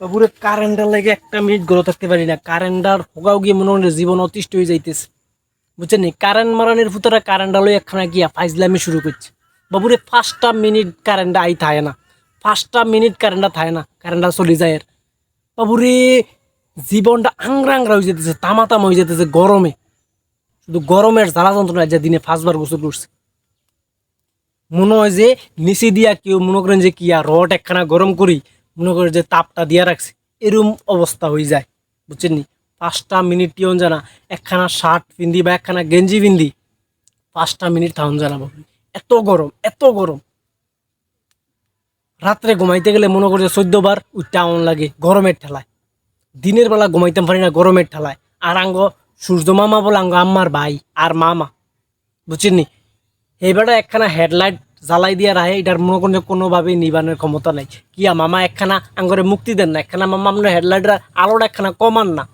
বাবুরে, কারেন্টার লাগে একটা মিনিট গড়ে থাকতে পারি না। কারেন্টার হোগাও গিয়ে মনে হয় জীবন অতিষ্ঠ হয়ে যাইতেছে। বুঝছেন কারেন্ট মারানির ফুতরা কারেন্টার লই একখানা গিয়া ফাইজলামি শুরু করছে। বাবুরে পাঁচটা মিনিট কারেন্ট আই থাকে না। পাঁচটা মিনিট কারেন্টটা থাকে না। কারেন্টটা চলে যায় এর। বাবুরে, জীবনটা আংরা আংরা হয়ে যেতেছে তামা তামা হয়ে যেতেছে গরমে। শুধু গরমের জ্বালা যন্ত্রণা যে দিনে পাঁচবার গোসল করছে। মনে হয় যে নিচে দিয়া কেউ মনে করেন যে কিয়া রড একখানা গরম করি মনে করেন যে তাপটা দিয়া রাখছে, এরম অবস্থা হয়ে যায়, বুঝছেন নি? পাঁচটা মিনিট টিয়ন জানা একখানা শার্ট পিন্দি বা একখানা গেঞ্জি পিন্দি পাঁচটা মিনিট থাউন জানা বাবু। এত গরম এত গরম। রাত্রে ঘুমাইতে গেলে মনে করছে চোদ্দ বার আমন লাগে, গরমের ঠেলায়। দিনের বেলা ঘুমাইতে পারি না, গরমের ঠেলায়। আর আঙ্গ সূর্য মামা বলে আঙ্গ আম্মার ভাই আর মামা, বুঝছেন নি? এইবারে একখানা হেডলাইট জ্বালাই দিয়া রাহে এটার মনে করেন যে কোনোভাবেই নিবানের ক্ষমতা নাই। কিয়া মামা একখানা আঙ্গরে মুক্তি দেন না, একখানা মামা আপনার হেডলাইটের আলোটা একখানা কমান না।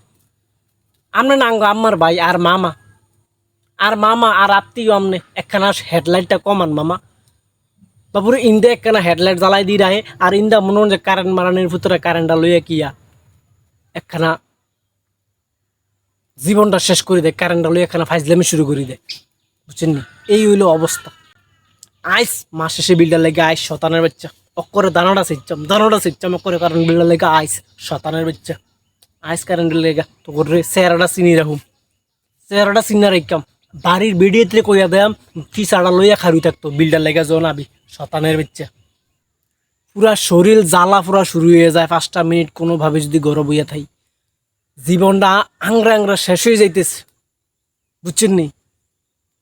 আমরা না আঙ্গ আম্মার ভাই আর মামা। আর মামা আর আত্মীয় আমনে একখানা হেডলাইটটা কমান, মামা। বাবুরে ইন্দা একখানা হেডলাইট জ্বালাই দিয়ে রাহে আর ইন্দা মনে হয় যে কারেন্ট মারানির ভিতরে কারেন্টটা লইয়া কিয়া একখানা জীবনটা শেষ করে দেয় কারেন্টটা লইয়া একখানা ফাইজলামি শুরু করে দেয় বুঝছেন? এই হইল অবস্থা আইস, মাস শেষে বিল্ডার লেগে আইস, শতানের বাচ্চা। অক্করে দানাটা সিচ্ছাম দানাটা সিচ্ছাম অক্করে কারণ বিল্ডার লেগে আইস, শতানের বাচ্চা। আইস কারেন্টের লেগে তো করে চেহারাটা চিনি রাখুম। চেহারাটা চিনা রাখাম বাড়ির বেডিয়েতে কইয়া দেয়াম ফিসাটা লইয়া খারুই থাকতো বিল্ডার লেগে লেগা জনাবি শতানের বাচ্চা। পুরা শরীর জ্বালা পুরা শুরু হয়ে যায়, পাঁচটা মিনিট কোনোভাবে যদি গরম হইয়া থাই। জীবনটা আংরা আংরা শেষ হয়ে যাইতেছে। বুঝছেন নি?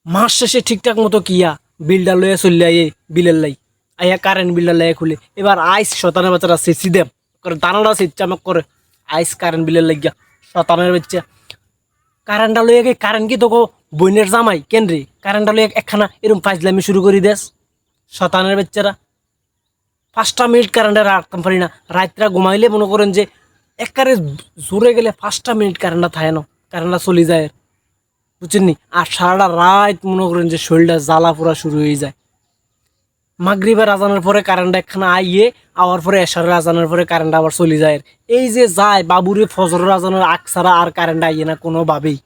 মাস শেষে ঠিকঠাক মতো কিয়া বিলটা লইয়া চলে আইয়ে বিলের লাই। আইয়া কারেন্ট বিলটা লাইয়া খুলে। এবার আইস শতানের বাচ্চারা সেচি দেম করে দানাটা সেচামক করে। আইস কারেন্ট বিলের লাগিয়া, শতানের বাচ্চা। কারেন্টটা লইয়া গে কারেন্ট কি তোকে? বইনের জামাই, কেন রে? কারেন্টটা লইয়া একখানা এরকম ফাইজলামি শুরু করি দেস শতানের বাচ্চারা। পাঁচটা মিনিট কারেন্টের রাখতাম পারি না। রাত্রা ঘুমাইলে মনে করেন যে, একবারে জোরে গেলে পাঁচটা মিনিট কারেন্টটা থাকে না। কারেন্টটা চলে যায় বুঝছেন আর সারাটা রাত মনে করেন যে শরীরটা জ্বালা পোড়া শুরু হয়ে যায়। মাগরিবের আজানের পরে কারেন্ট একখানা আইয়ে আওয়ার পরে এশারের আজানের পরে কারেন্ট আবার চলে যায়। এই যে যায়, বাবুরে ফজরের আজানের আগ ছাড়া আর কারেন্ট আইয়ে না কোনোভাবেই।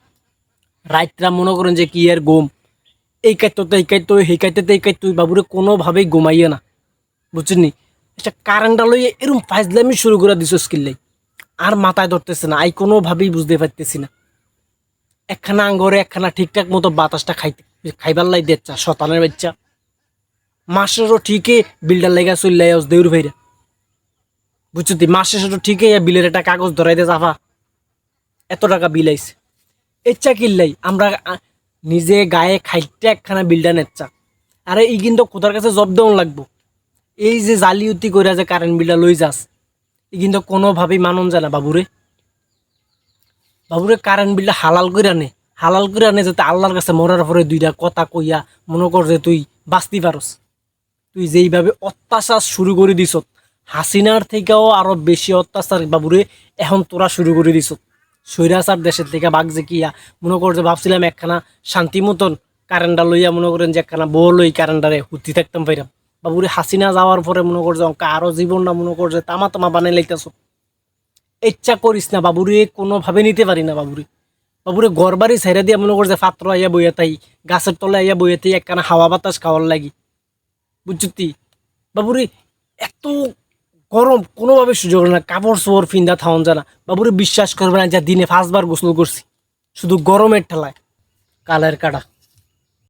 রাতরা মনে করেন যে কি এর ঘুম। এই কাইতো তো এই কাইতো এই কাইতে তো এই কাইতো, বাবুরে কোনোভাবেই ঘুমাইয়ে না। বুঝছেন নি এটা কারেন্টটা লইয়ে এরকম ফাইজলামি শুরু করে দিছ স্কিল্লাই আর মাথায় ধরতেছে না, আই কোনোভাবেই বুঝতে পারতেছি না। একখানা আঙ্গরে একখানা ঠিকঠাক মতো বাতাসটা খাইতে খাইবার লাই দেচ্ছা, শতানের বাচ্চা। মাসেরও ঠিকই বিলটার লেগা চললাই আস দেউর ভাইরা। বুঝছ তুই মাস শেষেরও ঠিকই বিলের একটা কাগজ ধরাই দে চাফা। এত টাকা বিল আইছে। ইচ্ছা কিনলাই আমরা নিজে গায়ে খাইতে একখানা বিলটা নেচ্ছা। আরে এই কিন্তু কোথার কাছে জব দেওয়া লাগবো? এই যে জালিউতি করে যে কারেন্ট বিলটা লই যাস এই কিন্তু কোনোভাবেই মানন যায় না বাবুরে। বাবুরে কারেন্ট বিলটা হালাল করে আনে হালাল করে আনে যাতে আল্লাহর কাছে মরার পরে দুইটা কথা কইয়া মনে কর যে তুই বাঁচতে পারস। তুই যেইভাবে অত্যাচার শুরু করে দিছ হাসিনার থেকেও আরও বেশি অত্যাচার বাবুরে এখন তোরা শুরু করে দিছ সৈরাচার দেশের থেকে বাঘ যে কিয়া, মনে কর যে ভাবছিলাম একখানা শান্তি মতন কারেন্টটা লইয়া মনে করেন যে একখানা বউ লই কারেন্টারে হুতি থাকতাম পাইরাম। বাবুরে হাসিনা যাওয়ার পরে মনে কর যে অঙ্কা আরও জীবনটা মনে কর যে তামা তামা বানাই লাইতেছ। ইচ্ছা করিস না, বাবুরে, কোনোভাবে নিতে পারি না বাবুরে। বাবুরে ঘর বাড়ি ছেড়ে দিয়ে মনে করছে পাত্র আইয়া বইয়া তাই গাছের তলে আইয়া বইয়া তাই একখানা হাওয়া বাতাস খাওয়ার লাগি। বুঝছি বাবুরে, এত গরম, কোনোভাবে সুযোগ না, কাপড় চোপড় ফিন্দা থাউন জানা। বাবুরে বিশ্বাস করবে না যা দিনে পাঁচবার গোসল করছি। শুধু গরমের ঠেলায়, কালের কাটা।